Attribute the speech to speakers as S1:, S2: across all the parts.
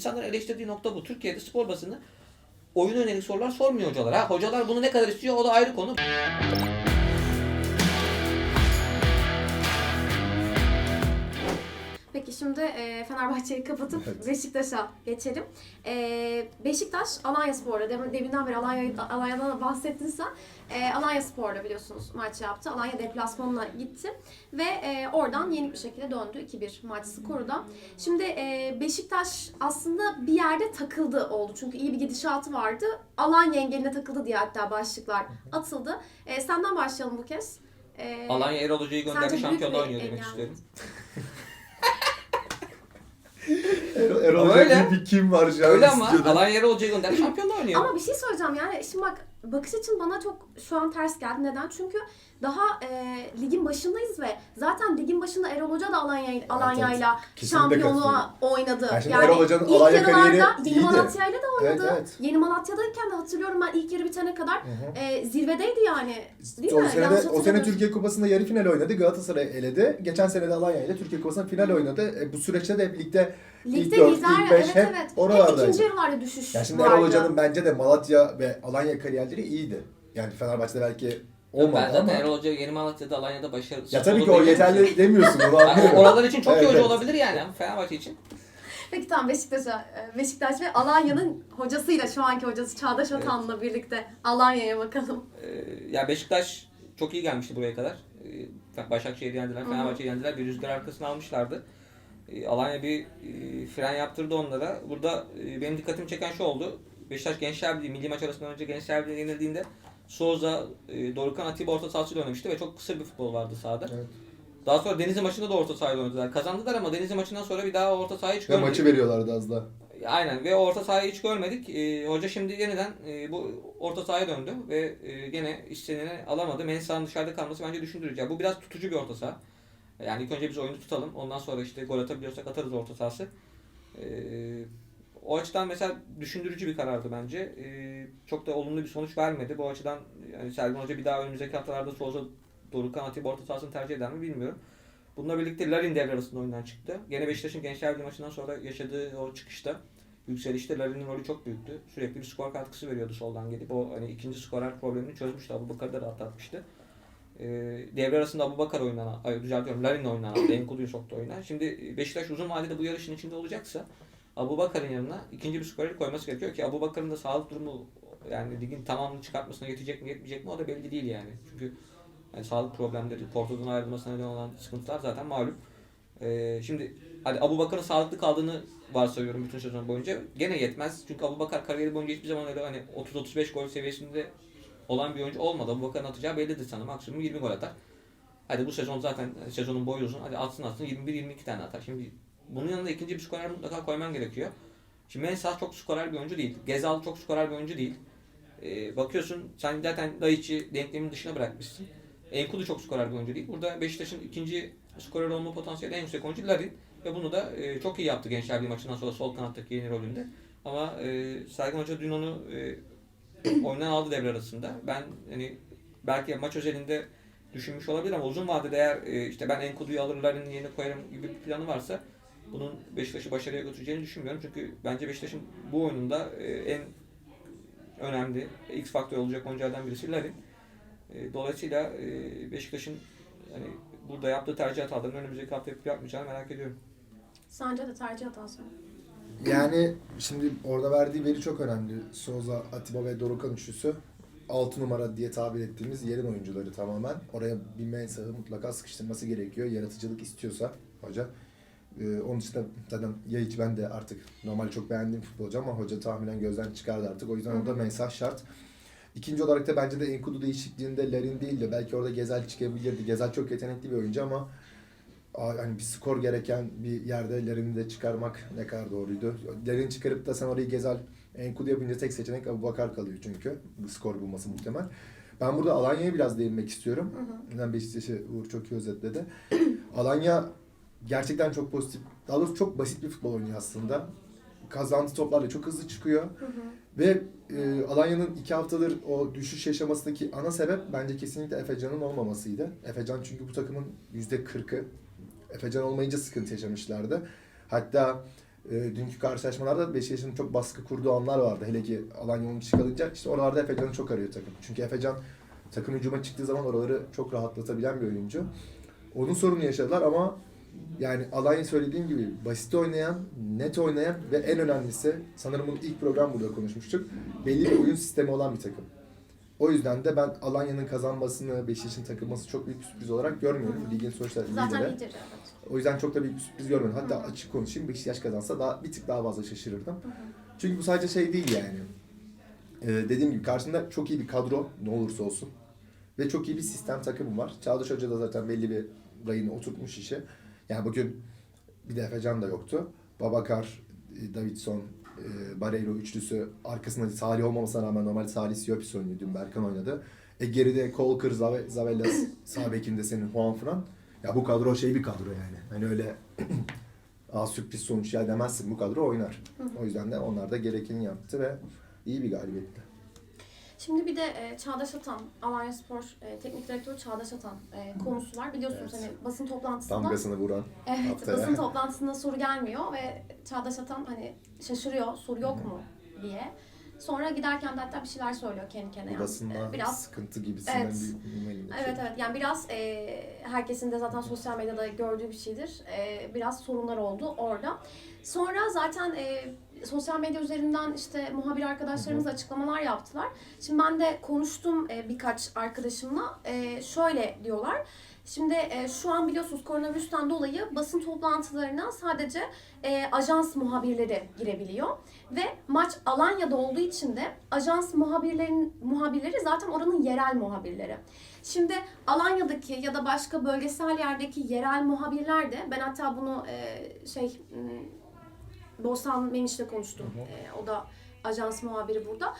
S1: İnsanların eleştirdiği nokta bu. Türkiye'de spor basını oyuna yönelik sorular sormuyor hocalara. Ha, hocalar bunu ne kadar istiyor o da ayrı konu.
S2: Peki şimdi e, Fenerbahçe'yi kapatıp
S3: Evet.
S2: Beşiktaş'a geçelim. E, Beşiktaş Alanya Spor'da, dem- deminden beri Alanya, Alanya'dan da bahsettin sen. E, Alanya Spor'da biliyorsunuz maç yaptı. Alanya deplasmanına gitti ve e, oradan yenik bir şekilde döndü 2-1 maç skoru da. Şimdi e, Beşiktaş aslında bir yerde takıldı oldu. Çünkü iyi bir gidişatı vardı. Alanya engeline takıldı diye hatta başlıklar atıldı. E, senden başlayalım bu kez. E,
S1: Alanya Erol Hoca'yı gönderdi
S2: bir
S1: oynuyor demek istiyorum.
S3: Erol, Erol
S1: Ama
S3: Hoca
S1: öyle.
S3: gibi bir kim var şu an
S1: Öyle ama
S3: stüdyoda?
S1: Alanya Erol Hoca'yı gönderdi şampiyonluğa oynuyor.
S2: Ama bir şey söyleyeceğim yani şimdi bak bakış açın bana çok şu an ters geldi. Neden? Çünkü daha e, ligin başındayız ve zaten ligin başında Erol Hoca da Alanya Alanya'yla
S3: Kesinlikle
S2: şampiyonluğa oynadı.
S3: Yani şimdi Erol Hoca'nın
S2: ilk
S3: Alanya
S2: yarılarda
S3: kariyeri
S2: Yeni. Malatya'yla da oynadı.
S3: Evet, evet.
S2: Yeni Malatya'dayken de hatırlıyorum ben ilk yarı bitene kadar
S3: Hı hı.
S2: e, zirvedeydi yani. Değil
S3: o
S2: mi?
S3: sene,
S2: Yanlış
S3: de, o sene. Türkiye Kupası'nda yarı final oynadı. Galatasaray eledi. Geçen sene de Alanya ile Türkiye Kupası'nda final oynadı. E, bu süreçte de hep ligde ilk dört,
S2: lider,
S3: ilk beş
S2: evet
S3: hep
S2: evet. Hep
S3: oralardaydı.
S2: ikinci yarılarda düşüş
S3: Yani şimdi
S2: vardı.
S3: Erol Hoca'nın bence de Malatya ve Alanya kariyerleri iyiydi. Yani Fenerbahçe'de belki olmadı
S1: ben zaten
S3: ama.
S1: Erol Hoca Yeni Malatya'da Alanya'da başarılı.
S3: Ya tabii ki o yeterli demiyorsun. Onu
S1: Yani
S3: anlıyorum.
S1: oralar için çok iyi
S3: Evet,
S1: hoca
S3: evet.
S1: olabilir yani ama Fenerbahçe için.
S2: Peki tamam Beşiktaş'a, e, Beşiktaş ve Alanya'nın hocasıyla şu anki hocası Çağdaş Atan'la birlikte Alanya'ya bakalım.
S1: Ee, ya Beşiktaş çok iyi gelmişti buraya kadar. Ee, Başakşehir'i yendiler. Fenerbahçe'yi yendiler. Bir rüzgar arkasına almışlardı. Ee, Alanya bir e, fren yaptırdı onlara. Burada e, benim dikkatimi çeken şu oldu. Beşiktaş Gençler Birliği, milli maç arasından önce Gençler Birliği yenildiğinde Souza, e, Dorukhan Atiba orta sahasıyla oynamıştı ve çok kısır bir futbol vardı sahada.
S3: Evet.
S1: Daha sonra Denizli maçında da orta sahayla oynadılar. Kazandılar ama Denizli maçından sonra bir daha orta sahayı hiç
S3: Ve
S1: görmedik.
S3: maçı veriyorlardı az da.
S1: Aynen ve orta sahayı hiç görmedik. Ee, hoca şimdi yeniden e, bu orta sahaya döndü ve e, gene isteneni alamadı. Mensah'ın dışarıda kalması bence düşündürücü. Bu biraz tutucu bir orta saha. Yani ilk önce biz oyunu tutalım. Ondan sonra işte gol atabiliyorsak atarız orta sahası. Ee, o açıdan mesela düşündürücü bir karardı bence. Ee, çok da olumlu bir sonuç vermedi. Bu açıdan yani Sergen Hoca bir daha önümüzdeki haftalarda Souza Dorukhan Atiba orta sahasını tercih eder mi bilmiyorum. Bununla birlikte Larin devre arasında oyundan çıktı. Gene Beşiktaş'ın Gençler Birliği maçından sonra yaşadığı o çıkışta yükselişte Larin'in rolü çok büyüktü. Sürekli bir skor katkısı veriyordu soldan gelip. O hani ikinci skorer problemini çözmüştü. Abubakar'ı da rahatlatmıştı. Ee, devre arasında Abubakar oyundan, ay düzeltiyorum Larin oyundan aldı. Enkudu'yu soktu oyuna. Şimdi Beşiktaş uzun vadede bu yarışın içinde olacaksa Abubakar'ın yanına ikinci bir skoreri koyması gerekiyor ki Abubakar'ın da sağlık durumu yani ligin tamamını çıkartmasına yetecek mi yetmeyecek mi o da belli değil yani. Çünkü yani sağlık problemleri, Porto'dan ayrılmasına neden olan sıkıntılar zaten malum. Ee, şimdi hadi Abu Bakar'ın sağlıklı kaldığını varsayıyorum bütün sezon boyunca. Gene yetmez. Çünkü Abu Bakar kariyeri boyunca hiçbir zaman öyle hani 30-35 gol seviyesinde olan bir oyuncu olmadı. Abu Bakar'ın atacağı bellidir sana. Maksimum 20 gol atar. Hadi bu sezon zaten sezonun boyu uzun. Hadi atsın atsın 21-22 tane atar. Şimdi bunun yanında ikinci bir skorer mutlaka koyman gerekiyor. Şimdi Mensah çok skorer bir oyuncu değil. Gezal çok skorer bir oyuncu değil. Ee, bakıyorsun sen zaten Daiç'i denklemin dışına bırakmışsın. Enkudu çok skorer bir oyuncu değil. Burada Beşiktaş'ın ikinci skorer olma potansiyeli en yüksek oyuncu Larin. Ve bunu da e, çok iyi yaptı Gençler Birliği maçından sonra sol kanattaki yeni rolünde. Ama e, Sergen Hoca dün onu e, oyundan aldı devre arasında. Ben hani belki maç özelinde düşünmüş olabilir ama uzun vadede eğer e, işte ben Enkudu'yu alır Larin'in yerine koyarım gibi bir planı varsa bunun Beşiktaş'ı başarıya götüreceğini düşünmüyorum. Çünkü bence Beşiktaş'ın bu oyununda e, en önemli X faktör olacak oyunculardan birisi Larin. E, Dolayısıyla e, Beşiktaş'ın yani burada yaptığı tercih hatalarını önümüzdeki hafta yapıp yapmayacağını merak ediyorum.
S2: Sence de tercih hatası mı?
S3: Yani şimdi orada verdiği veri çok önemli. Souza, Atiba ve Dorukhan üçlüsü 6 numara diye tabir ettiğimiz yerin oyuncuları tamamen. Oraya bir Mensah'ı mutlaka sıkıştırması gerekiyor. Yaratıcılık istiyorsa hoca. Ee, onun dışında zaten Yayiç ben de artık normal çok beğendiğim futbolcu ama hoca tahminen gözden çıkardı artık. O yüzden orada Mensah şart. İkinci olarak da bence de Enkudu değişikliğinde Larin değil de belki orada Gezel çıkabilirdi. Gezel çok yetenekli bir oyuncu ama hani bir skor gereken bir yerde Larin'i de çıkarmak ne kadar doğruydu. Larin çıkarıp da sen orayı Gezel Enkudu yapınca tek seçenek Abu Bakar kalıyor çünkü. Bu skor bulması muhtemel. Ben burada Alanya'ya biraz değinmek istiyorum.
S2: Hı hı.
S3: Neden Beşiktaş'ı Uğur çok iyi özetledi. Alanya gerçekten çok pozitif, daha doğrusu çok basit bir futbol oynuyor aslında. Kazandığı toplarla çok hızlı çıkıyor.
S2: Hı hı.
S3: Ve e, Alanya'nın iki haftadır o düşüş yaşamasındaki ana sebep bence kesinlikle Efecan'ın olmamasıydı. Efecan çünkü bu takımın yüzde kırkı. Efecan olmayınca sıkıntı yaşamışlardı. Hatta e, dünkü karşılaşmalarda Beşiktaş'ın çok baskı kurduğu anlar vardı. Hele ki Alanya 10 kişi kalınca işte oralarda Efecan'ı çok arıyor takım. Çünkü Efecan takım hücuma çıktığı zaman oraları çok rahatlatabilen bir oyuncu. Onun sorunu yaşadılar ama yani Alanya söylediğim gibi basit oynayan, net oynayan ve en önemlisi sanırım bunu ilk program burada konuşmuştuk. Belli bir oyun sistemi olan bir takım. O yüzden de ben Alanya'nın kazanmasını, Beşiktaş'ın takılması çok büyük bir sürpriz olarak görmüyorum. Ligin sonuçta
S2: Zaten
S3: lideri.
S2: evet.
S3: O yüzden çok da büyük bir sürpriz görmedim. Hatta açık konuşayım Beşiktaş kazansa daha bir tık daha fazla şaşırırdım. Çünkü bu sadece şey değil yani. Ee, dediğim gibi karşında çok iyi bir kadro ne olursa olsun. Ve çok iyi bir sistem takımı var. Çağdaş Hoca da zaten belli bir rayını oturtmuş işe. Yani bugün bir de Efecan da yoktu. Babakar, e, Davidson, e, Barreiro üçlüsü arkasında Salih olmamasına rağmen normalde Salih Siopis oynuyor. Dün Berkan oynadı. E geride Kolkır, Zave- Zavellas, sağ bekinde senin Juan Fran. Ya bu kadro şey bir kadro yani. Hani öyle Aa, sürpriz sonuç ya demezsin bu kadro oynar. O yüzden de onlar da gerekeni yaptı ve iyi bir galibiyetti.
S2: Şimdi bir de e, Çağdaş Atan, Alanya Spor e, Teknik Direktörü Çağdaş Atan e, konusu var. Biliyorsunuz
S3: Evet.
S2: hani basın toplantısında
S3: Damgasını vuran.
S2: Evet,
S3: haftaya.
S2: basın toplantısında soru gelmiyor ve Çağdaş Atan hani şaşırıyor, soru yok mu diye. Sonra giderken de hatta bir şeyler söylüyor kendi kendine. Yani,
S3: basında
S2: e, biraz
S3: sıkıntı gibisinden
S2: Evet.
S3: bir ünlü
S2: Evet evet yani biraz e, herkesin de zaten sosyal medyada gördüğü bir şeydir. E, biraz sorunlar oldu orada. Sonra zaten e, sosyal medya üzerinden işte muhabir arkadaşlarımız açıklamalar yaptılar. Şimdi ben de konuştum e, birkaç arkadaşımla. E, şöyle diyorlar. Şimdi e, şu an biliyorsunuz koronavirüsten dolayı basın toplantılarına sadece e, ajans muhabirleri girebiliyor. Ve maç Alanya'da olduğu için de ajans muhabirlerin muhabirleri zaten oranın yerel muhabirleri. Şimdi Alanya'daki ya da başka bölgesel yerdeki yerel muhabirler de ben hatta bunu e, şey m, Bosan Memiş'le konuştum.
S3: Hı hı.
S2: E, o da ajans muhabiri burada.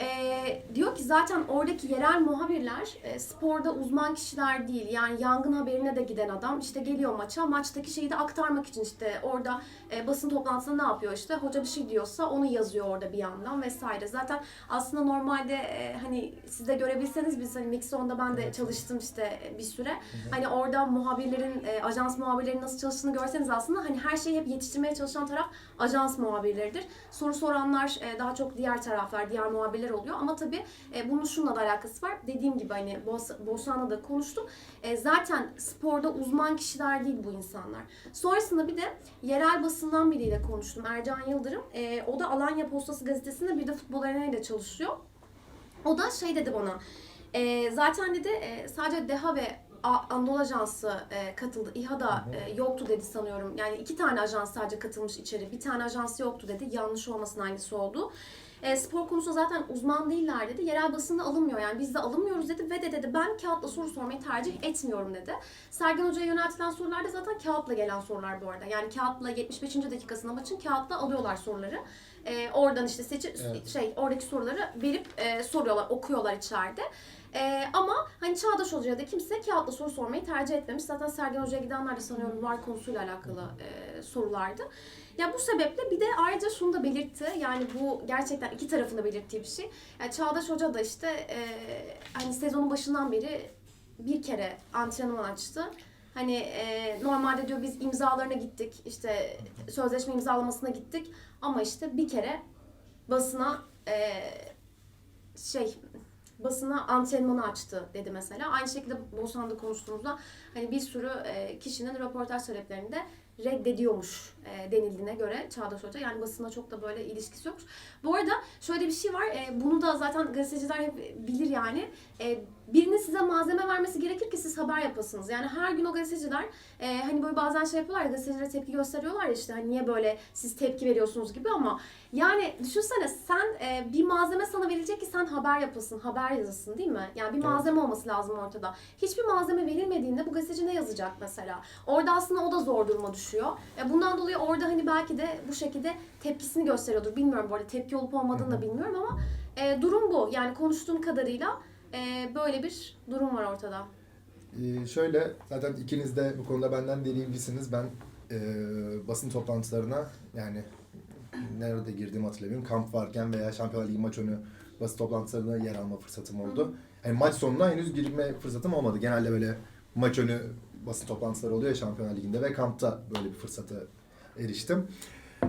S2: E, diyor ki zaten oradaki yerel muhabirler e, sporda uzman kişiler değil. Yani yangın haberine de giden adam işte geliyor maça. Maçtaki şeyi de aktarmak için işte orada e, basın toplantısında ne yapıyor işte hoca bir şey diyorsa onu yazıyor orada bir yandan vesaire. Zaten aslında normalde e, hani siz de görebilseniz biz hani Mixon'da ben de çalıştım işte e, bir süre. Hani orada muhabirlerin, e, ajans muhabirlerin nasıl çalıştığını görseniz aslında hani her şeyi hep yetiştirmeye çalışan taraf ajans muhabirleridir. Soru soranlar e, daha çok diğer taraflar, diğer muhabirler oluyor. Ama tabii e, bunun şununla da alakası var. Dediğim gibi hani Bos- Bosan'la da konuştum. E, zaten sporda uzman kişiler değil bu insanlar. Sonrasında bir de yerel basından biriyle konuştum. Ercan Yıldırım. E, o da Alanya Postası gazetesinde bir de futbol arenayla çalışıyor. O da şey dedi bana. e, zaten dedi e, sadece Deha ve Anadolu Ajansı e, katıldı. İHA'da e, yoktu dedi sanıyorum. Yani iki tane ajans sadece katılmış içeri. Bir tane ajans yoktu dedi. Yanlış olmasın hangisi oldu. E, spor konusunda zaten uzman değiller dedi. Yerel basında alınmıyor yani biz de alınmıyoruz dedi ve de dedi ben kağıtla soru sormayı tercih etmiyorum dedi. Sergen Hoca'ya yöneltilen sorular da zaten kağıtla gelen sorular bu arada. Yani kağıtla 75. dakikasında maçın kağıtla alıyorlar soruları. E, oradan işte seçi
S3: Evet.
S2: şey oradaki soruları verip e, soruyorlar, okuyorlar içeride. E, ama hani Çağdaş Hoca'ya da kimse kağıtla soru sormayı tercih etmemiş. Zaten Sergen Hoca'ya gidenler de sanıyorum var konusuyla alakalı e, sorulardı. Ya bu sebeple bir de ayrıca şunu da belirtti. Yani bu gerçekten iki tarafında belirttiği bir şey. Yani Çağdaş Hoca da işte e, hani sezonun başından beri bir kere antrenman açtı. Hani e, normalde diyor biz imzalarına gittik. işte sözleşme imzalamasına gittik. Ama işte bir kere basına e, şey basına antrenmanı açtı dedi mesela. Aynı şekilde Bosan'da konuştuğumuzda hani bir sürü e, kişinin röportaj taleplerinde reddediyormuş e, denildiğine göre Çağdaş Hoca. Yani basına çok da böyle ilişkisi yokmuş. Bu arada şöyle bir şey var. e, bunu da zaten gazeteciler hep bilir yani. E, birinin size malzeme vermesi gerekir ki siz haber yapasınız. Yani her gün o gazeteciler e, hani böyle bazen şey yapıyorlar ya gazetecilere tepki gösteriyorlar ya işte hani niye böyle siz tepki veriyorsunuz gibi ama yani düşünsene sen e, bir malzeme sana verilecek ki sen haber yapasın, haber yazasın değil mi? Yani bir malzeme olması lazım ortada. Hiçbir malzeme verilmediğinde bu gazeteci ne yazacak mesela? Orada aslında o da zor duruma düşüyor. E, bundan dolayı orada hani belki de bu şekilde tepkisini gösteriyordur. Bilmiyorum bu arada tepki olup olmadığını da bilmiyorum ama e, durum bu. Yani konuştuğum kadarıyla e, böyle bir durum var ortada.
S3: Ee, şöyle zaten ikiniz de bu konuda benden deneyimlisiniz. Ben e, basın toplantılarına yani nerede girdiğimi hatırlamıyorum. Kamp varken veya Şampiyonlar Ligi maç önü basın toplantılarına yer alma fırsatım oldu. Yani maç sonuna henüz girme fırsatım olmadı. Genelde böyle maç önü basın toplantıları oluyor ya Şampiyonlar Ligi'nde ve kampta böyle bir fırsata eriştim.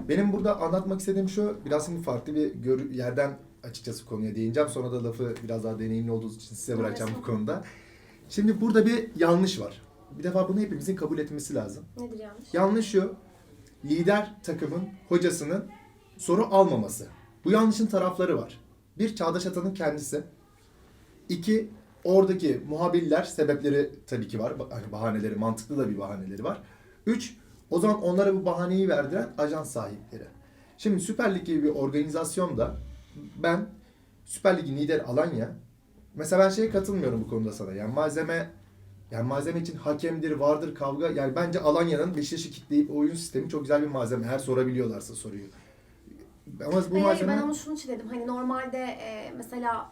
S3: Benim burada anlatmak istediğim şu, biraz şimdi farklı bir gör- yerden açıkçası konuya değineceğim. Sonra da lafı biraz daha deneyimli olduğunuz için size bırakacağım bu konuda. Şimdi burada bir yanlış var. Bir defa bunu hepimizin kabul etmesi lazım.
S2: Nedir yanlış?
S3: Yanlış şu, lider takımın hocasının soru almaması. Bu yanlışın tarafları var. Bir, Çağdaş Atan'ın kendisi. İki, oradaki muhabirler, sebepleri tabii ki var. Hani bahaneleri, mantıklı da bir bahaneleri var. Üç, o zaman onlara bu bahaneyi verdiren ajans sahipleri. Şimdi Süper Lig gibi bir organizasyonda ben Süper Lig'in lider Alanya mesela ben şeye katılmıyorum bu konuda sana. Yani malzeme yani malzeme için hakemdir, vardır kavga. Yani bence Alanya'nın Beşiktaş'ı kitleyip oyun sistemi çok güzel bir malzeme. Her sorabiliyorlarsa soruyu. Ama bu
S2: Hayır, hayır,
S3: malzeme...
S2: ben onu şunun için dedim. Hani normalde e, mesela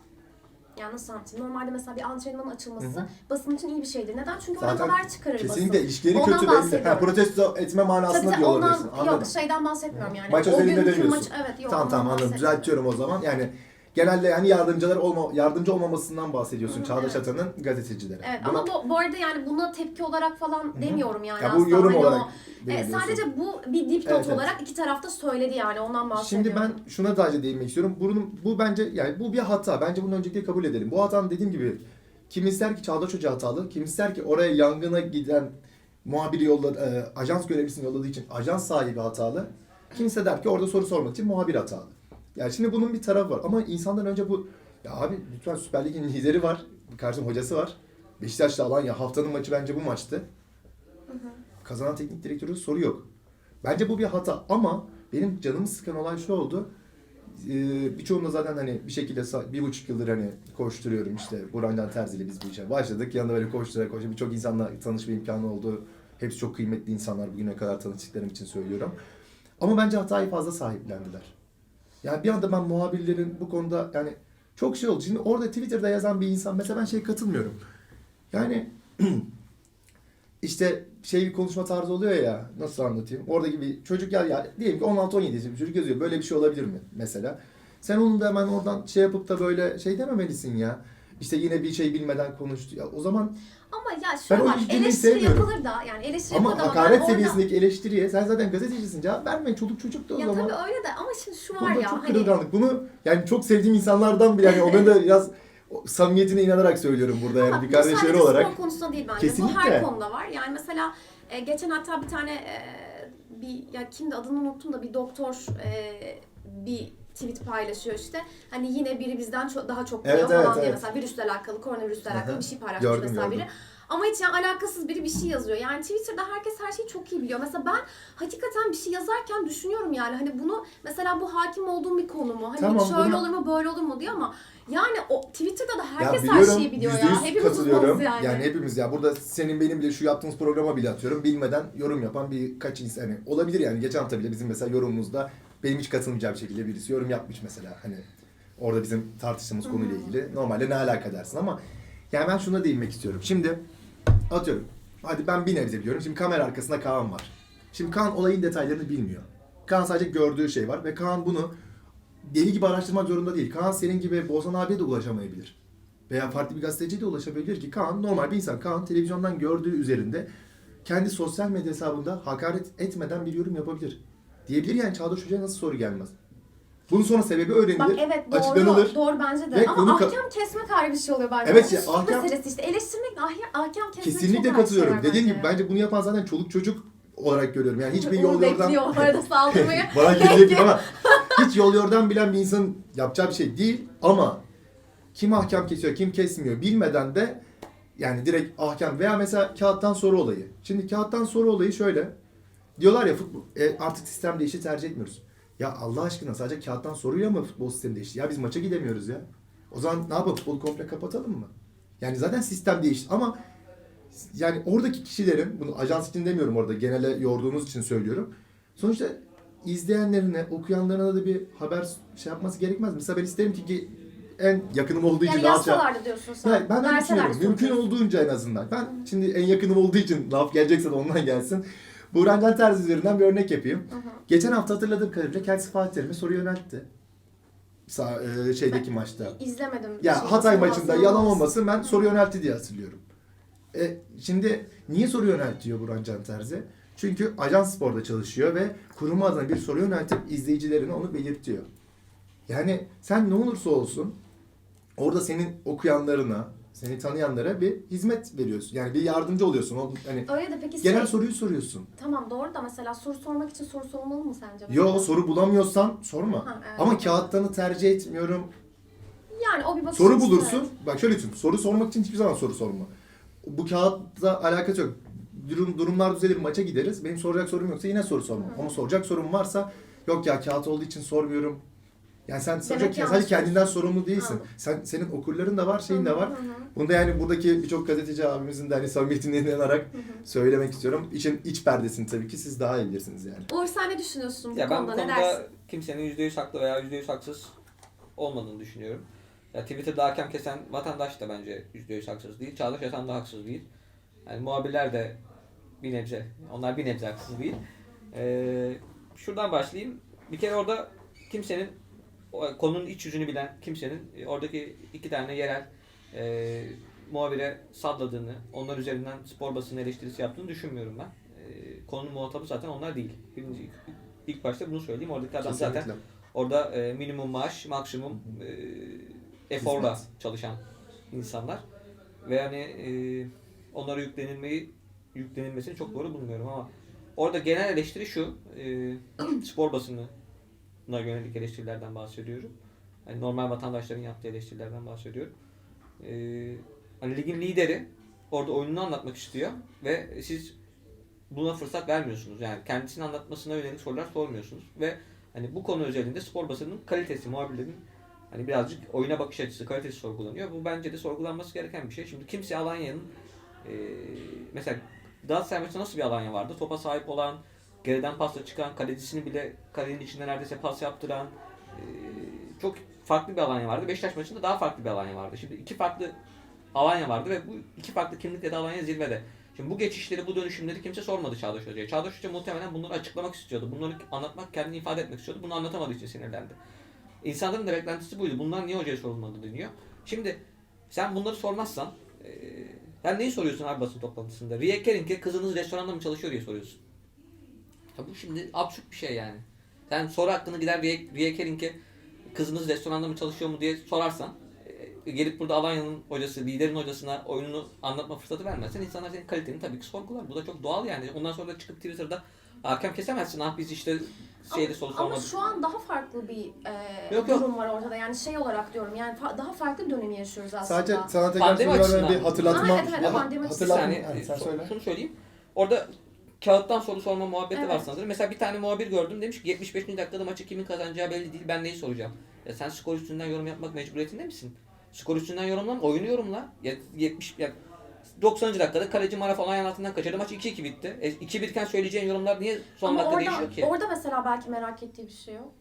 S2: ya nasıl anlatayım? Normalde mesela bir antrenmanın açılması
S3: Hı hı.
S2: basın için iyi bir şeydir. Neden? Çünkü
S3: Zaten
S2: oradan haber çıkarır
S3: Kesinlikle
S2: basın.
S3: ilişkileri
S2: Ondan
S3: kötü belli.
S2: bahsediyorum.
S3: Ha, protesto etme manasında
S2: Tabii, tabii,
S3: diyor
S2: ondan,
S3: olabilirsin. Anladım.
S2: yok şeyden bahsetmiyorum yani.
S3: Maç
S2: O
S3: özelinde
S2: günkü
S3: demiyorsun.
S2: maç- evet yok.
S3: tamam
S2: ondan
S3: tamam anladım.
S2: bahsetmiyorum.
S3: Düzeltiyorum o zaman. Yani genelde yani yardımcılar olma, yardımcı olmamasından bahsediyorsun Çağdaş. Atan'ın gazetecilere.
S2: Evet
S3: Buna-
S2: ama bu, bu arada yani buna tepki olarak falan demiyorum yani
S3: ya bu
S2: aslında.
S3: yorum
S2: Hani
S3: olarak
S2: o- e,
S3: belirliyorsun.
S2: sadece bu bir dipnot
S3: Evet, evet.
S2: olarak iki tarafta söyledi yani ondan bahsediyorum.
S3: Şimdi ben şuna sadece değinmek istiyorum. Bunun, bu bence yani bu bir hata. Bence bunu öncelikle kabul edelim. Bu hatanın dediğim gibi kim ister ki Çağdaş Hoca hatalı, kim ister ki oraya yangına giden muhabiri yolladı, e, ajans görevlisini yolladığı için ajans sahibi hatalı. Kimse der ki orada soru sormak için muhabir hatalı. Yani şimdi bunun bir tarafı var ama insandan önce bu ya abi lütfen Süper Lig'in lideri var, karşım hocası var. Beşiktaş'la Alanya haftanın maçı bence bu maçtı. Kazanan teknik direktörü soru yok. Bence bu bir hata ama benim canımı sıkan olay şu oldu. Ee, birçoğumda zaten hani bir şekilde bir buçuk yıldır hani koşturuyorum işte Burhancan Terzi ile biz bu işe başladık. Yanında böyle koştura koştura birçok insanla tanışma imkanı oldu. Hepsi çok kıymetli insanlar bugüne kadar tanıştıklarım için söylüyorum. Ama bence hatayı fazla sahiplendiler. Yani bir anda ben muhabirlerin bu konuda yani çok şey oldu. Şimdi orada Twitter'da yazan bir insan mesela ben şey katılmıyorum. Yani işte şey bir konuşma tarzı oluyor ya nasıl anlatayım? Oradaki bir çocuk ya, ya diyelim ki 16-17 yaşında bir çocuk yazıyor. Böyle bir şey olabilir mi mesela? Sen onun da hemen oradan şey yapıp da böyle şey dememelisin ya. İşte yine bir şey bilmeden konuştu. Ya o zaman
S2: Ama ya
S3: Ben
S2: şöyle
S3: o
S2: bak eleştiri
S3: sevmiyorum.
S2: yapılır da yani eleştiri
S3: ama
S2: yapılır da
S3: hakaret
S2: ben orada-
S3: seviyesindeki eleştiriye sen zaten gazetecisin cevap verme. Çocuk çocuk da o
S2: Ya
S3: zaman.
S2: tabii öyle de ama şimdi şu var
S3: Burada
S2: ya
S3: çok
S2: hani
S3: kırılganlık. Bunu yani çok sevdiğim insanlardan bile yani onların da biraz o samimiyetine inanarak söylüyorum burada yani bir
S2: bu
S3: kardeşleri
S2: sadece
S3: olarak.
S2: spor konusunda değil bence.
S3: Kesinlikle.
S2: Bu her konuda var. Yani mesela e, geçen hatta bir tane e, bir ya kimdi adını unuttum da bir doktor e, bir tweet paylaşıyor işte. Hani yine biri bizden çok, daha çok biliyor
S3: Evet,
S2: falan
S3: evet,
S2: diye
S3: evet.
S2: mesela virüsle alakalı, koronavirüsle alakalı
S3: Aha.
S2: bir şey paylaşmış
S3: Gördüm,
S2: mesela
S3: gördüm.
S2: biri. Ama hiç yani alakasız biri bir şey yazıyor. Yani Twitter'da herkes her şeyi çok iyi biliyor. Mesela ben hakikaten bir şey yazarken düşünüyorum yani hani bunu mesela bu hakim olduğum bir konu mu? Hani
S3: Tamam,
S2: şöyle
S3: buna-
S2: olur mu böyle olur mu diyor ama yani o Twitter'da da herkes
S3: ya
S2: her
S3: biliyorum,
S2: şeyi biliyor ya. Hepimiz
S3: katılıyorum.
S2: yani.
S3: Yani hepimiz ya burada senin benim bile şu yaptığımız programa bile atıyorum. Bilmeden yorum yapan birkaç insan hani olabilir yani. Geçen hafta bile bizim mesela yorumumuzda benim hiç katılmayacağım şekilde birisi yorum yapmış mesela. Hani orada bizim tartıştığımız konuyla ilgili. Normalde ne alaka dersin ama yani ben şuna değinmek istiyorum. Şimdi atıyorum. Hadi ben bir nebze biliyorum. Şimdi kamera arkasında Kaan var. Şimdi Kaan olayın detaylarını bilmiyor. Kaan sadece gördüğü şey var ve Kaan bunu deli gibi araştırmak zorunda değil. Kaan senin gibi Bozan abiye de ulaşamayabilir. Veya farklı bir gazeteciye de ulaşabilir ki Kaan normal bir insan. Kaan televizyondan gördüğü üzerinde kendi sosyal medya hesabında hakaret etmeden bir yorum yapabilir. Diyebilir yani Çağdaş Hoca'ya nasıl soru gelmez. Bunun sonra sebebi öğrenilir,
S2: Bak evet doğru,
S3: açıklanılır.
S2: doğru bence de.
S3: Ve
S2: Ama
S3: konu ka-
S2: ahkam kesmek ayrı bir şey oluyor bence.
S3: Evet
S2: suç
S3: ahkam-
S2: meselesi işte eleştirmek ahkam, ahkam kesmek
S3: Kesinlikle katılıyorum. Dediğim gibi
S2: bence.
S3: bence bunu yapan zaten çoluk çocuk olarak görüyorum. Yani hiçbir yol yordan...
S2: bekliyor arada saldırmayı.
S3: Bana gelecek ama hiç yol yordan bilen bir insanın yapacağı bir şey değil ama kim ahkam kesiyor, kim kesmiyor bilmeden de yani direkt ahkam veya mesela kağıttan soru olayı. Şimdi kağıttan soru olayı şöyle. Diyorlar ya futbol e, artık sistem değişti tercih etmiyoruz. Ya Allah aşkına sadece kağıttan soruyla mı futbol sistemi değişti? Ya biz maça gidemiyoruz ya. O zaman ne yapalım futbolu komple kapatalım mı? Yani zaten sistem değişti ama yani oradaki kişilerin, bunu ajans için demiyorum orada genele yorduğunuz için söylüyorum. Sonuçta izleyenlerine, okuyanlarına da bir haber şey yapması gerekmez mi? Mesela ben isterim ki, en yakınım olduğu için
S2: Yani
S3: ne yapacağım?
S2: yazsalar da diyorsun sen.
S3: Ya ben
S2: Verseler
S3: düşünüyorum.
S2: de
S3: Mümkün olduğunca en azından. Ben şimdi en yakınım olduğu için laf gelecekse de ondan gelsin. Burhan Can Terzi üzerinden bir örnek yapayım.
S2: Hı hı.
S3: Geçen hafta hatırladığım kadarıyla kendisi Fatih Terim'e soru yöneltti. Sağ, e, şeydeki maçta.
S2: İzlemedim.
S3: Ya
S2: Şey,
S3: Hatay maçında yalan olmasın ben soru yöneltti diye hatırlıyorum. E, şimdi niye soru yöneltiyor Burhan Can Terzi? Çünkü ajans sporda çalışıyor ve kurumu adına bir soru yöneltip izleyicilerine onu belirtiyor. Yani sen ne olursa olsun orada senin okuyanlarına, seni tanıyanlara bir hizmet veriyorsun. Yani bir yardımcı oluyorsun. O, hani
S2: Öyle de peki
S3: genel
S2: şey,
S3: soruyu soruyorsun.
S2: tamam doğru da mesela soru sormak için soru sorulmalı mı sence?
S3: Yo soru bulamıyorsan sorma.
S2: Ha, evet.
S3: Ama kağıttanı tercih etmiyorum.
S2: Yani o bir bakış
S3: Soru
S2: açısı,
S3: bulursun. Bak şöyle düşün. Soru sormak için hiçbir zaman soru sorma. Bu kağıtla alakası yok. Durum, durumlar düzelir maça gideriz. Benim soracak sorum yoksa yine soru sormam. Ama soracak sorum varsa yok ya kağıt olduğu için sormuyorum. Yani sen
S2: ki
S3: ya sadece kendinden sorumlu değilsin.
S2: Anladım.
S3: Sen senin okurların da var, şeyin de var.
S2: Hı hı, hı.
S3: Bunu da yani buradaki birçok gazeteci abimizin de hani samimiyetine inanarak söylemek istiyorum. İçin iç perdesini tabii ki siz daha iyi bilirsiniz yani.
S2: Uğur sen ne düşünüyorsun bu
S1: Ya ben bu
S2: konuda? Ne dersin?
S1: konuda kimsenin %100 haklı veya %100 haksız olmadığını düşünüyorum. Ya Twitter'da hakem kesen vatandaş da bence %100 haksız değil. Çağdaş Atan da haksız değil. Yani muhabirler de bir nebze, onlar bir nebze haksız değil. Ee, şuradan başlayayım. Bir kere orada kimsenin, konunun iç yüzünü bilen kimsenin e, oradaki iki tane yerel e, muhabire salladığını, onlar üzerinden spor basını eleştirisi yaptığını düşünmüyorum ben. E, konunun muhatabı zaten onlar değil. Birinci, ilk, ilk başta bunu söyleyeyim. Oradaki adam zaten. Orada e, minimum maaş, maksimum e, eforla
S3: Hizmet.
S1: çalışan insanlar. Ve yani e, onlara yüklenilmeyi yüklenilmesini çok doğru bulmuyorum ama orada genel eleştiri şu. E, spor basınına yönelik eleştirilerden bahsediyorum. Hani normal vatandaşların yaptığı eleştirilerden bahsediyorum. E, hani ligin lideri orada oyununu anlatmak istiyor ve siz buna fırsat vermiyorsunuz. Yani kendisini anlatmasına yönelik sorular sormuyorsunuz ve Hani bu konu özelinde spor basının kalitesi, muhabirlerin hani birazcık oyuna bakış açısı, kalitesi sorgulanıyor. Bu bence de sorgulanması gereken bir şey. Şimdi kimse Alanya'nın e, mesela Galatasaray maçında nasıl bir Alanya vardı? Topa sahip olan, geriden pasla çıkan, kalecisini bile kalenin içinde neredeyse pas yaptıran e, çok farklı bir Alanya vardı. Beşiktaş maçında daha farklı bir Alanya vardı. Şimdi iki farklı Alanya vardı ve bu iki farklı kimlikle de Alanya zirvede. Şimdi bu geçişleri, bu dönüşümleri kimse sormadı Çağdaş Hoca'ya. Çağdaş Hoca muhtemelen bunları açıklamak istiyordu. Bunları anlatmak, kendini ifade etmek istiyordu. Bunu anlatamadığı için sinirlendi. İnsanların da beklentisi buydu. Bunlar niye hocaya sorulmadı deniyor. Şimdi sen bunları sormazsan e, sen neyi soruyorsun abi basın toplantısında? Riye Kerink'e kızınız restoranda mı çalışıyor diye soruyorsun. Ya bu şimdi absürt bir şey yani. Sen soru hakkını gider Riye, Kerink'e kızınız restoranda mı çalışıyor mu diye sorarsan e, gelip burada Alanya'nın hocası, liderin hocasına oyununu anlatma fırsatı vermezsen insanlar senin kaliteni tabii ki sorgular. Bu da çok doğal yani. Ondan sonra da çıkıp Twitter'da hakem kesemezsin. Ah biz işte şeyde soru
S2: Ama
S1: sormadık.
S2: şu an daha farklı bir e,
S1: Yok, yok.
S2: durum var ortada. Yani şey olarak diyorum yani fa- daha farklı bir dönemi yaşıyoruz aslında.
S3: Sadece sana tekrar
S1: Pandemi açısından.
S3: bir hatırlatma.
S2: Ha, evet, evet, pandemi
S3: hatırlatma. Yani
S1: e,
S3: sen söyle.
S1: şunu söyleyeyim. Orada kağıttan soru sorma muhabbeti var
S2: Evet.
S1: sanırım. Mesela bir tane muhabir gördüm demiş ki 75. dakikada maçı kimin kazanacağı belli değil. Ben neyi soracağım? Ya sen skor üstünden yorum yapmak mecburiyetinde misin? Skor üstünden yorumlan, oyunu yorumla. Ya 70 ya 90. dakikada kaleci Mara falan altından kaçırdı. Maç 2-2 bitti. E, 2-1 iken söyleyeceğin yorumlar niye son
S2: Ama
S1: dakika
S2: orada,
S1: değişiyor ki?
S2: orada mesela belki merak ettiği bir şey yok.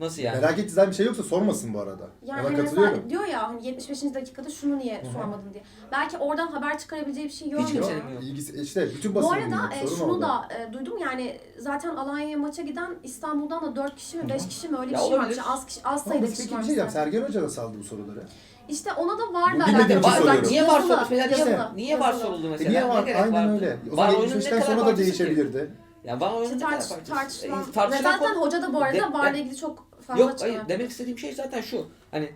S1: Nasıl yani?
S3: Merak ettiğin bir şey yoksa sormasın bu arada.
S2: Yani
S3: Ona
S2: hani
S3: katılıyorum.
S2: mesela diyor ya hani 75. dakikada şunu niye
S3: hı.
S2: sormadın diye. Belki oradan haber çıkarabileceği bir şey
S1: Hiç
S2: görmüyor.
S1: kimsenin yok.
S3: İlgisi, işte bütün
S2: Bu
S3: basın
S2: arada e, şunu
S3: orada.
S2: da e, duydum yani zaten Alanya'ya maça giden İstanbul'dan da 4 kişi mi 5 kişi mi öyle bir
S1: Ya
S2: şey
S1: olabilir.
S2: varmış. Az, kişi, az
S3: Ama
S2: sayıda
S3: biz
S2: kişi
S3: peki bir
S2: varmış.
S3: şey
S2: zaten.
S3: Sergen Hoca da saldı bu soruları.
S2: İşte ona da var da
S3: bilmediğim
S2: herhalde.
S3: için
S1: var,
S3: soruyorum.
S1: niye var
S2: Yazılı,
S1: sormuş? Mesela niye,
S2: yazılı,
S1: niye var
S2: yazılı.
S1: soruldu
S3: E
S1: mesela?
S3: niye
S1: Ne
S3: var?
S1: gerek
S3: Aynen
S1: vardı?
S3: öyle. O
S1: Var
S3: zaman
S1: oyunun ne
S3: 75'ten
S1: kadar
S3: sonra da
S1: parçası ki?
S3: değişebilirdi.
S1: Ya var oyunun
S2: İşte
S1: ne kadar
S2: tartış,
S1: parçası?
S2: tartışılan.
S1: E, tartışılan
S2: Ve zaten
S1: konu-
S2: hoca da bu arada
S1: De-
S2: varla ilgili çok fazla
S1: Yok hayır demek istediğim şey zaten şu. Hani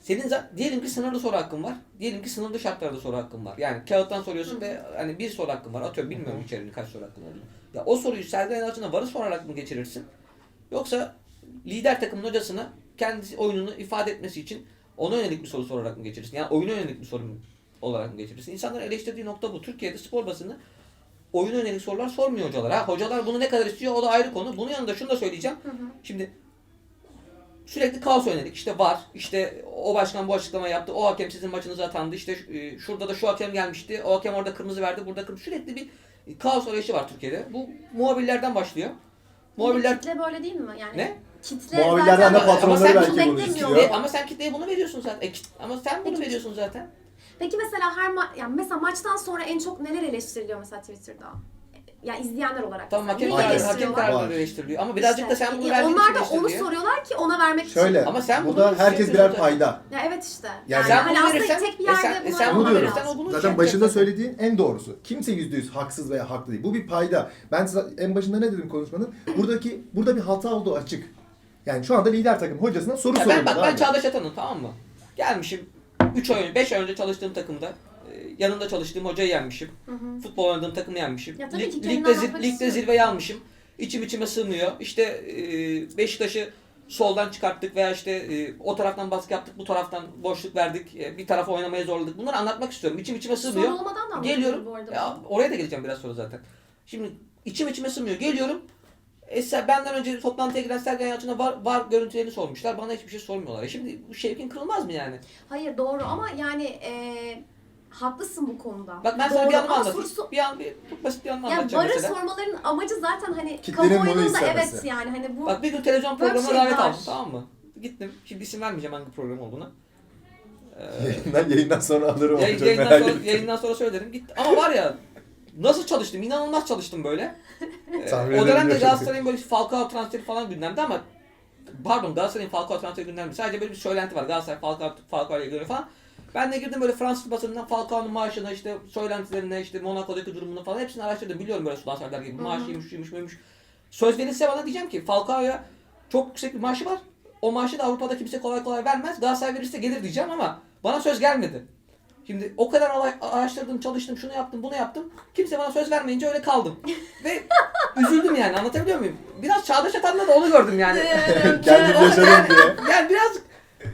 S1: senin diyelim ki sınırlı soru hakkın var. Diyelim ki sınırlı şartlarda soru hakkın var. Yani kağıttan soruyorsun ve hani bir soru hakkın var. Atıyorum bilmiyorum içeriğini kaç soru hakkın olduğunu. Ya o soruyu Sergen Yalçın'a varı sorarak mı geçirirsin? Yoksa lider takımın hocasına kendi oyununu ifade etmesi için ona yönelik bir soru sorarak mı geçirirsin? Yani oyuna yönelik bir soru olarak mı geçirirsin? İnsanların eleştirdiği nokta bu. Türkiye'de spor basını oyuna yönelik sorular sormuyor hocalara. Ha, hocalar bunu ne kadar istiyor o da ayrı konu. Bunun yanında şunu da söyleyeceğim.
S2: Hı hı.
S1: Şimdi sürekli kaos oynadık. İşte var, işte o başkan bu açıklama yaptı, o hakem sizin maçınıza atandı, işte e, şurada da şu hakem gelmişti, o hakem orada kırmızı verdi, burada kırmızı. Sürekli bir kaos arayışı var Türkiye'de. Bu muhabirlerden başlıyor. Muhabirler...
S2: Kitle böyle değil mi? Yani
S1: Ne?
S2: Kitle
S3: Muhabirlerden
S2: zaten
S3: de
S1: Ama- ama
S3: patronları
S1: sen
S3: belki
S2: bunu
S3: bunu
S2: beklemiyor.
S3: istiyor.
S1: E, ama sen kitleye bunu veriyorsun zaten. E, kit- ama sen bunu
S2: Peki.
S1: veriyorsun zaten.
S2: Peki mesela her ma yani mesela maçtan sonra en çok neler eleştiriliyor mesela Twitter'da? Yani izleyenler olarak.
S1: Tamam hakem
S3: Aynen.
S1: kararı, hakem kararları
S3: Var.
S1: eleştiriliyor. Ama birazcık
S2: İşte,
S1: da sen bunu
S2: ya
S1: verdiğin
S2: Onlar
S1: için
S2: da onu
S1: eleştiriliyor.
S2: soruyorlar ki ona vermek için.
S3: Şöyle,
S1: Ama sen
S3: burada
S1: bunu
S3: herkes
S1: şey
S3: birer payda.
S2: Ya evet işte.
S3: Yani-
S2: Yani,
S3: Sen
S2: hani
S1: bunu
S2: aslında
S1: verirsen-
S2: tek bir
S1: e sen-
S2: yerde
S1: e
S2: buna
S1: sen
S3: bunu
S2: olmaları
S3: diyorum.
S2: lazım.
S1: Sen o bunu
S3: Zaten
S1: şey
S3: başında söylediğin en doğrusu. Kimse yüzde yüz haksız veya haklı değil. Bu bir payda. Ben size en başında ne dedim konuşmanın? Buradaki burada bir hata olduğu açık. Yani şu anda lider takım hocasına soru
S1: Ya ben
S3: soruyorlar
S1: bak ben
S3: abi.
S1: Çağdaş Atan'ım tamam mı? Gelmişim 3 ay 5 ay önce çalıştığım takımda e, yanında çalıştığım hocayı yenmişim.
S2: Hı hı.
S1: Futbol oynadığım takımı yenmişim.
S2: Ya
S1: Lig- ligde, zir- ligde zirveyi almışım. İçim içime sığmıyor. İşte e, Beşiktaş'ı soldan çıkarttık veya işte e, o taraftan baskı yaptık, bu taraftan boşluk verdik, e, bir tarafa oynamaya zorladık. Bunları anlatmak istiyorum. İçim içime sığmıyor.
S2: Soru olmadan da
S1: Geliyorum.
S2: bu arada.
S1: Ya, oraya da geleceğim biraz sonra zaten. Şimdi içim içime sığmıyor. Geliyorum. E, benden önce toplantıya giren Sergen Yalçın'a var, var görüntülerini sormuşlar. Bana hiçbir şey sormuyorlar. E şimdi bu Şevkin kırılmaz mı yani?
S2: Hayır doğru ama yani e, haklısın bu konuda.
S1: Bak ben
S2: doğru,
S1: sana bir anımı
S2: ama
S1: anlatayım.
S2: sorusu-
S1: Bir an bir çok basit bir anımı
S2: Ya
S1: anlatacağım
S2: barı
S1: mesela.
S2: sormaların amacı zaten hani
S3: Kitlenin bunu
S2: kamuoyunun da
S3: istemesi.
S2: evet yani hani bu
S1: Bak bir gün televizyon
S2: Böyle bir
S1: programına
S2: şey
S1: davet
S2: var.
S1: aldım tamam mı? Gittim. Şimdi isim vermeyeceğim hangi program olduğunu. Ee,
S3: Yayından, yayından sonra alırım onu
S1: yayın,
S3: çok
S1: yayından,
S3: merak
S1: sonra,
S3: ettim.
S1: yayından sonra söylerim. Gitti. Ama var ya nasıl çalıştım? İnanılmaz çalıştım böyle. Ee,
S3: Tahmin
S1: o dönemde
S3: edebiliyorum.
S1: Galatasaray'ın böyle Falcao transferi falan gündemde ama pardon Galatasaray'ın Falcao transferi gündemde. Sadece böyle bir söylenti var. Galatasaray Falcao, Falcao ile ilgili falan. Ben de girdim böyle Fransız basınından Falcao'nun maaşına işte söylentilerine işte Monaco'daki durumunu falan hepsini araştırdım. Biliyorum böyle sudan serdar gibi. Maaşıymış, şuymuş, buymuş. Söz verirse bana diyeceğim ki Falcao'ya çok yüksek bir maaşı var. O maaşı da Avrupa'da kimse kolay kolay vermez. Galatasaray verirse gelir diyeceğim ama bana söz gelmedi. Şimdi o kadar araştırdım, çalıştım, şunu yaptım, bunu yaptım. Kimse bana söz vermeyince öyle kaldım. Ve üzüldüm yani anlatabiliyor muyum? Biraz Çağdaş Atan'da da onu gördüm yani.
S3: Kendim yaşadım diye.
S1: yani biraz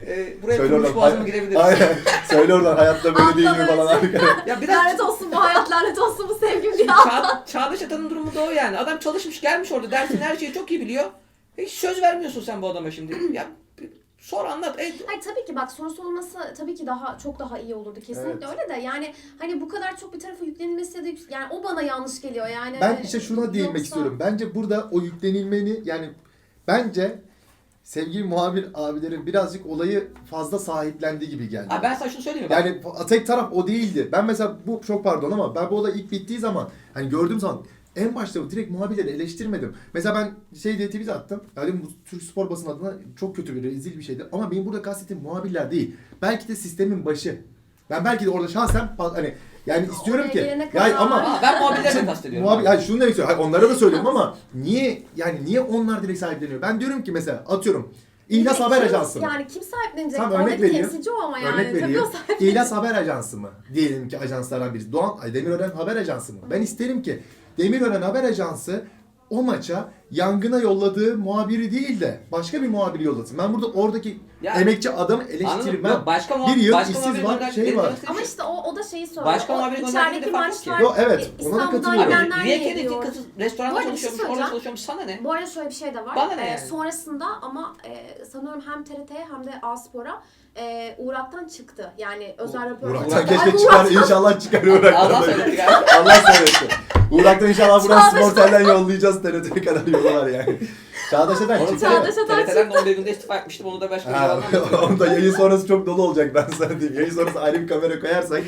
S1: e, buraya
S3: Söyle
S1: boğazıma
S3: hay-
S1: girebiliriz.
S3: Aynen. Söyle oradan hayatta böyle değil mi falan.
S1: Ya biraz
S2: lanet olsun bu hayat lanet olsun bu sevgim diye.
S1: Ça- Çağdaş Atan'ın durumu da o yani. Adam çalışmış gelmiş orada dersin her şeyi çok iyi biliyor. Hiç söz vermiyorsun sen bu adama şimdi. Ya sor anlat. E,
S2: Hayır tabii ki bak soru sorulması tabii ki daha çok daha iyi olurdu kesinlikle öyle de yani hani bu kadar çok bir tarafa yüklenilmesi ya da yük- yani o bana yanlış geliyor yani.
S3: Ben işte şuna değinmek
S2: Yoksa-
S3: istiyorum. Bence burada o yüklenilmeni yani bence sevgili muhabir abilerin birazcık olayı fazla sahiplendiği gibi geldi.
S1: ha ben sana şunu söyleyeyim mi?
S3: Yani tek taraf o değildi. Ben mesela bu çok pardon ama ben bu olay ilk bittiği zaman hani gördüğüm zaman en başta direkt muhabirleri eleştirmedim. Mesela ben şey diye tweet attım. Yani bu Türk spor basın adına çok kötü bir rezil bir şeydi. Ama benim burada kastettiğim muhabirler değil. Belki de sistemin başı. Ben belki de orada şahsen hani yani istiyorum
S2: Oraya
S3: ki
S2: gelene
S3: yani ama
S1: Aa, ben muhabirleri kastediyorum.
S3: Muhabir, yani şunu demek istiyorum. Hayır, onlara da söylüyorum ama niye yani niye onlar direkt sahipleniyor? Ben diyorum ki mesela atıyorum İhlas Haber Ajansı mı?
S2: Yani kim sahiplenecek?
S3: Tamam, örnek
S2: Oradaki
S3: vereyim.
S2: temsilci o ama yani.
S3: Örnek
S2: Tabii
S3: vereyim.
S2: sahip-
S3: İhlas Haber Ajansı mı? Diyelim ki ajanslardan birisi. Doğan ay Demirören Haber Ajansı mı? Ben isterim ki Demirören Haber Ajansı o maça yangına yolladığı muhabiri değil de başka bir muhabiri yollasın. Ben burada oradaki
S1: Ya-
S3: emekçi adamı eleştirmem.
S1: Başka
S3: Bir
S1: muhabir,
S3: yıl
S1: başka
S3: işsiz
S1: muhabir
S3: var, şey var.
S2: Ama işte o, o da şeyi söylüyor.
S1: Başka muhabiri gönderdiğinde
S2: içerideki
S1: fark yok ki.
S3: Yo, evet, ona da katılıyorum.
S1: Riyeke'deki
S2: geliyor.
S1: kız restoranda
S2: bir şey
S1: çalışıyormuş, orada çalışıyormuş. Sana ne?
S2: Bu arada şöyle bir şey de var.
S1: Bana ne
S2: Ee,
S1: yani?
S2: sonrasında ama e, sanıyorum hem TRT'ye hem de A-Spor'a e, Uğrak'tan çıktı. Yani özel röportaj.
S3: Uğrak'tan
S1: Uğrak-
S3: keşke çıkar. İnşallah çıkar
S1: Allah
S3: Uğrak'tan.
S1: söyletti galiba.
S3: Allah söylesin. Uğrak'tan inşallah buradan
S2: Çağdaş-
S3: Sportel'den yollayacağız. TRT'ye kadar yollar yani. Çağdaş
S1: Oğlum
S3: çıktı.
S2: Çağdaş Atan
S1: TRT'den de 11 günde istifa etmiştim. Onu da başka bir
S3: Ha,
S1: yalandan
S3: onda yayın sonrası çok dolu olacak ben sana diyeyim. Yayın sonrası ayrı bir kamera koyarsak.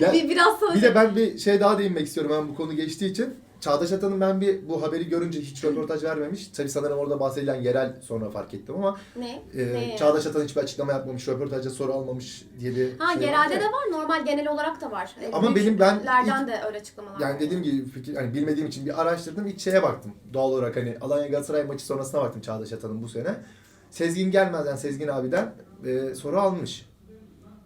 S3: Ya,
S2: Bir, biraz sana
S3: bir de ben bir şey daha değinmek istiyorum ben bu konu geçtiği için. Çağdaş Atan'ın ben bir bu haberi görünce hiç röportaj vermemiş. Tabii sanırım orada bahsedilen yerel sonra fark ettim ama
S2: ne?
S3: e,
S2: ne?
S3: Çağdaş Atan hiçbir açıklama yapmamış, röportajda soru almamış diye bir
S2: Ha
S3: şey
S2: genelde
S3: var.
S2: de var, normal genel olarak da var. E,
S3: Ama benim ben
S2: büyüklerden de öyle açıklamalar
S3: Yani
S2: var.
S3: dediğim gibi fikir, hani bilmediğim için bir araştırdım. İlk şeye baktım. Doğal olarak hani Alanya Galatasaray maçı sonrasına baktım Çağdaş Atan'ın bu sene. Sezgin Gelmez'den Sezgin abiden e, soru almış.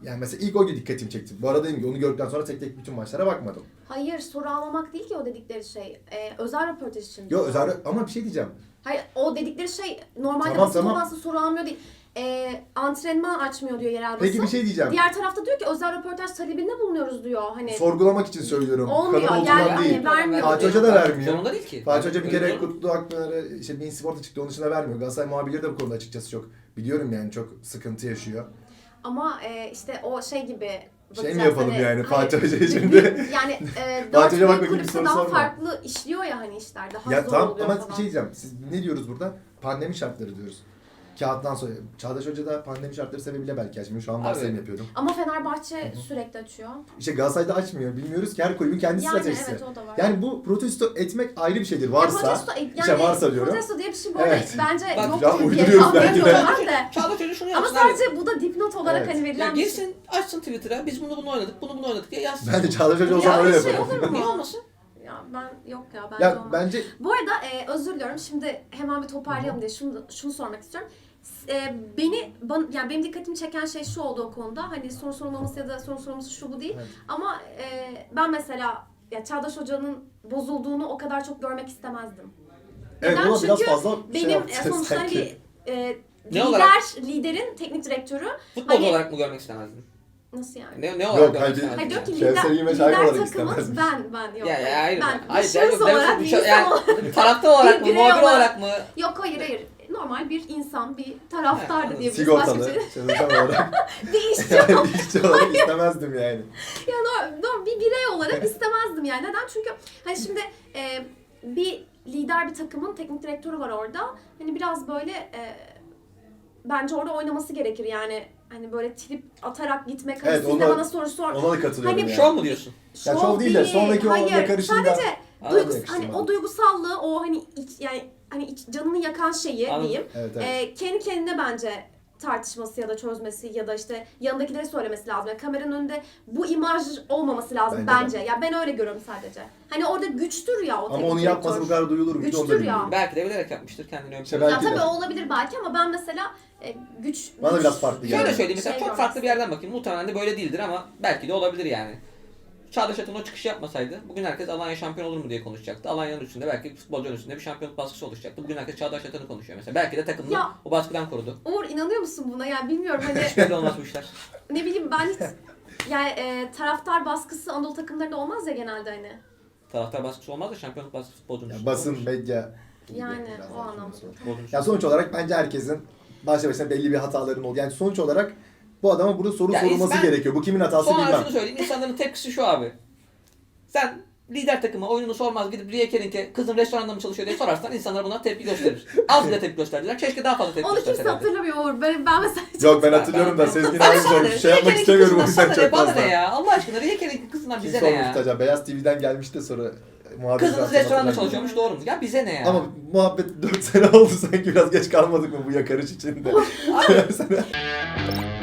S3: Yani mesela ilk o dikkatimi çekti. Bu arada dedim ki onu gördükten sonra tek tek bütün maçlara bakmadım.
S2: Hayır soru almamak değil ki o dedikleri şey. E, özel röportaj için.
S3: Yo özel ama bir şey diyeceğim.
S2: Hayır o dedikleri şey normalde
S3: Tamam,
S2: basın
S3: tamam.
S2: soru almıyor değil. E, antrenman açmıyor diyor yerel basın.
S3: Peki bir şey diyeceğim.
S2: Diğer tarafta diyor ki özel röportaj talebinde bulunuyoruz diyor. Hani
S3: Sorgulamak için söylüyorum.
S2: Olmuyor, gel-
S3: olduğundan değil.
S2: hani vermiyor.
S3: Fatih Hoca da vermiyor.
S1: Zorunda değil ki.
S3: Fatih Hoca bir kere Kutlu Akpınar'ı işte Bein Sport'a çıktı onun dışında vermiyor. Galatasaray muhabirleri de bu konuda açıkçası çok biliyorum yani çok sıkıntı yaşıyor.
S2: ama e, işte o şey gibi
S3: Şey mi yapalım
S2: hani-
S3: yani. Fatih Hoca'ya şimdi?
S2: yani e,
S3: Fatih Hoca bak
S2: kulüpte
S3: soru
S2: daha
S3: sorma.
S2: farklı işliyor ya hani işler daha
S3: Ya
S2: zor
S3: tamam
S2: oluyor
S3: ama
S2: falan.
S3: bir şey diyeceğim. Siz ne diyoruz burada? Pandemi şartları diyoruz. Kağıttan sonra. Çağdaş Hoca da pandemi şartları sebebiyle belki açmıyor. Şu an varsayım yapıyorum.
S2: Ama Fenerbahçe sürekli açıyor.
S3: İşte Galatasaray'da açmıyor. Bilmiyoruz ki her kulübün kendi
S2: Yani
S3: stratejisi.
S2: evet o da var.
S3: Yani bu protesto etmek ayrı bir şeydir.
S2: Ya
S3: Varsa,
S2: protesto, yani
S3: işte varsa diyorum.
S2: Protesto diye bir şey böyle
S3: Evet.
S2: bence
S1: Bak,
S2: yok
S3: ya
S2: diye
S3: uyduruyoruz
S2: tahmin
S3: belki de.
S2: ediyorlar da.
S1: Çağdaş Hoca şunu
S2: Ama
S1: yapsın abi.
S2: sadece bu da dipnot olarak
S3: Evet.
S2: hani
S1: Ya
S2: verilen bir şey.
S1: girsin açsın Twitter'a biz bunu bunu oynadık bunu bunu oynadık diye yazsın.
S3: Ben de Çağdaş Hoca
S2: Ya
S3: olsam öyle
S2: öyle şey
S3: yaparım.
S2: olur mu?
S1: Niye olmasın?
S2: Ya ben yok ya bence
S3: Ya
S2: olmaz.
S3: bence
S2: Bu arada e, özür diliyorum. Şimdi hemen bir toparlayalım diye şunu şunu sormak istiyorum. E, beni ban, yani benim dikkatimi çeken şey şu oldu o konuda. Hani soru sorulmaması ya da soru sorulması şu bu değil.
S3: Evet.
S2: Ama e, ben mesela ya Çağdaş Hoca'nın bozulduğunu o kadar çok görmek istemezdim.
S3: evet
S2: Neden?
S3: buna biraz
S2: Çünkü
S3: fazla şey
S2: Benim
S3: yaptı
S2: e, sonuçta hani
S3: sanki.
S2: bir e,
S1: Ne
S2: lider,
S1: olarak?
S2: liderin teknik direktörü
S1: Futbolcu
S2: Hani-
S1: olarak mı görmek istemezdin?
S2: nasıl yani?
S1: Ne, ne olarak görmek
S3: hayır,
S1: istemezdin?
S2: Hayır diyor ki lider,
S3: Yeme şahit
S2: lider
S3: olarak
S2: takımın
S3: istemezmiş.
S2: ben ben yok.
S1: Ya, ya hayır.
S2: ben
S1: hayır, ben-
S2: şahıs
S1: ben-
S2: olarak
S1: bir şey-
S2: insan
S1: yani,
S2: olarak.
S1: bir taraftar olarak mı,
S2: Bir birey
S1: muhabir
S2: olarak-
S1: olarak mı?
S2: Yok hayır hayır. Normal bir insan, bir taraftardı bir
S3: Sigortalı,
S2: şey.
S3: çalışan olarak,
S2: Bir işçi
S3: yani bir işçi olarak istemezdim yani.
S2: Ya no- no, bir birey olarak istemezdim yani. Neden? Çünkü hani şimdi e, bir lider bir takımın teknik direktörü var orada. Hani biraz böyle e, bence orada oynaması gerekir yani. Hani böyle trip atarak gitmek. Hani
S3: Evet,
S2: siz
S3: ona-
S2: bana soru sor.
S3: Ona da katılıyorum
S2: Hani
S3: yani.
S1: Şov mu diyorsun?
S3: Ya şov değil de sonraki o
S2: hayır.
S3: yakarışında-
S2: Sadece
S3: Anladım,
S2: duygus- hani o duygusallığı, o hani iç, yani hani iç, canını yakan şeyi
S1: Anladım.
S2: diyeyim.
S3: Evet evet.
S2: Ee, kendi kendine bence tartışması ya da çözmesi ya da işte yanındakilere söylemesi lazım. Yani kameranın önünde bu imaj olmaması lazım
S3: Bence de.
S2: bence. Ya ben öyle görüyorum sadece. Hani orada güçtür ya o
S3: Ama
S2: teknik
S3: onu yapması bu
S2: direktör.
S3: kadar duyulur da
S2: Güçtür ya.
S3: bilmiyorum.
S1: Belki de bilerek yapmıştır kendini ön plana.
S2: Ya
S3: belki de.
S2: tabii o olabilir belki ama ben mesela e, güç...
S3: Bana
S2: güç-
S3: biraz farklı geldi.
S1: Şöyle söyleyeyim mesela
S2: şey
S1: çok farklı bir yerden bakayım. Muhtemelen de böyle değildir ama belki de olabilir yani. Çağdaş Atan o çıkışı yapmasaydı bugün herkes Alanya şampiyon olur mu diye konuşacaktı. Alanya'nın üstünde belki futbolcunun üstünde bir şampiyonluk baskısı oluşacaktı. Bugün herkes Çağdaş Atan'ı konuşuyor mesela. Belki de takımını
S2: Ya.
S1: o baskıdan korudu.
S2: Uğur inanıyor musun buna? Yani bilmiyorum hani
S1: Böyle olmaz bu işler.
S2: ne bileyim ben hiç... Yani e, taraftar baskısı Anadolu takımlarında olmaz ya genelde hani.
S1: Taraftar baskısı olmaz da şampiyonluk baskısı futbolcunun
S3: Ya
S1: üstünde
S3: basın,
S1: olur.
S3: medya.
S2: Yani
S3: Biraz
S2: o
S3: daha
S2: anlamda.
S3: Ya sonuç olarak bence herkesin başlı başına belli bir hataların oldu. Yani sonuç olarak bu adama burada soru
S1: Ya
S3: sorulması
S1: ben-
S3: gerekiyor. Bu kimin hatası
S1: Son olarak
S3: bilmem.
S1: şunu söyleyeyim. İnsanların tepkisi şu abi. Sen lider takımı oyununu sormaz gidip Riye Kerink'e kızın restoranda mı çalışıyor diye sorarsan insanlar buna tepki gösterir. Az bile tepki gösterdiler. Keşke daha fazla tepki
S2: Onu kimse
S1: gösterselerdi.
S2: hatırlamıyor Uğur. Ben, ben mesela
S3: Yok ben hatırlıyorum da Sezgin abi sormuş.
S1: ne?
S3: Şey yapmak istemiyorum o yüzden çok
S1: Bana
S3: fazla.
S1: ne ya? Allah aşkına Riye Kerink'in kızından
S3: Kim
S1: bize ne
S3: sormuş
S1: ya?
S3: acaba? Beyaz TV'den gelmiş de sonra muhabbet
S1: Kızınız
S3: zaten
S1: restoranda
S3: hatırlamıyorum.
S1: çalışıyormuş doğru mu? Ya bize ne ya?
S3: Ama muhabbet 4 sene oldu sanki biraz geç kalmadık mı bu yakarış içinde?
S1: Abi,